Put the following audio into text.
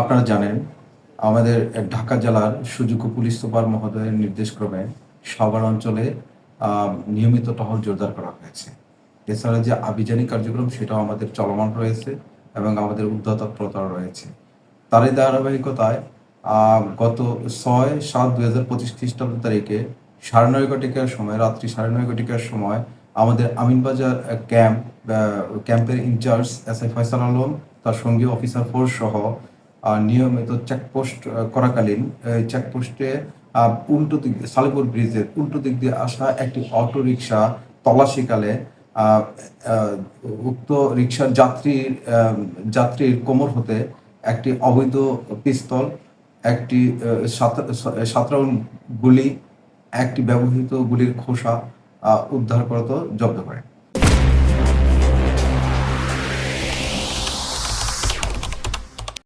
আপনারা জানেন, আমাদের ঢাকা জেলার সুযোগ্য পুলিশ সুপার মহোদয়ের নির্দেশক্রমে সাভার অঞ্চলে নিয়মিত টহল জোরদার করা হয়েছে। এছাড়া যে আভিযানী কার্যক্রম, সেটাও আমাদের চলমান রয়েছে এবং আমাদের উদ্যত তৎপরতা রয়েছে। তারই ধারাবাহিকতায় গত ছয় সাত দুই হাজার পঁচিশ খ্রিস্টাব্দ তারিখে সাড়ে নয় ঘটিকার সময়, রাত্রি সাড়ে নয় ঘটিকার সময়, আমাদের আমিনবাজার ক্যাম্প ক্যাম্পের incharge S I Faisal Alam, তার সঙ্গী অফিসার ফোর্স সহ নিয়মিত চেকপোস্ট করাকালীন চেকপোস্টে উল্টো দিক দিয়ে সালেপুর ব্রিজের উল্টো দিক দিয়ে আসা একটি অটো রিক্সা তল্লাশিকালে আহ, আহ, উক্ত রিক্সার যাত্রীর যাত্রীর কোমর হতে একটি অবৈধ পিস্তল একটি আহ, সাত- সাত গুলি একটি ব্যবহৃত গুলির খোসা উদ্ধার করত জব্দ করে।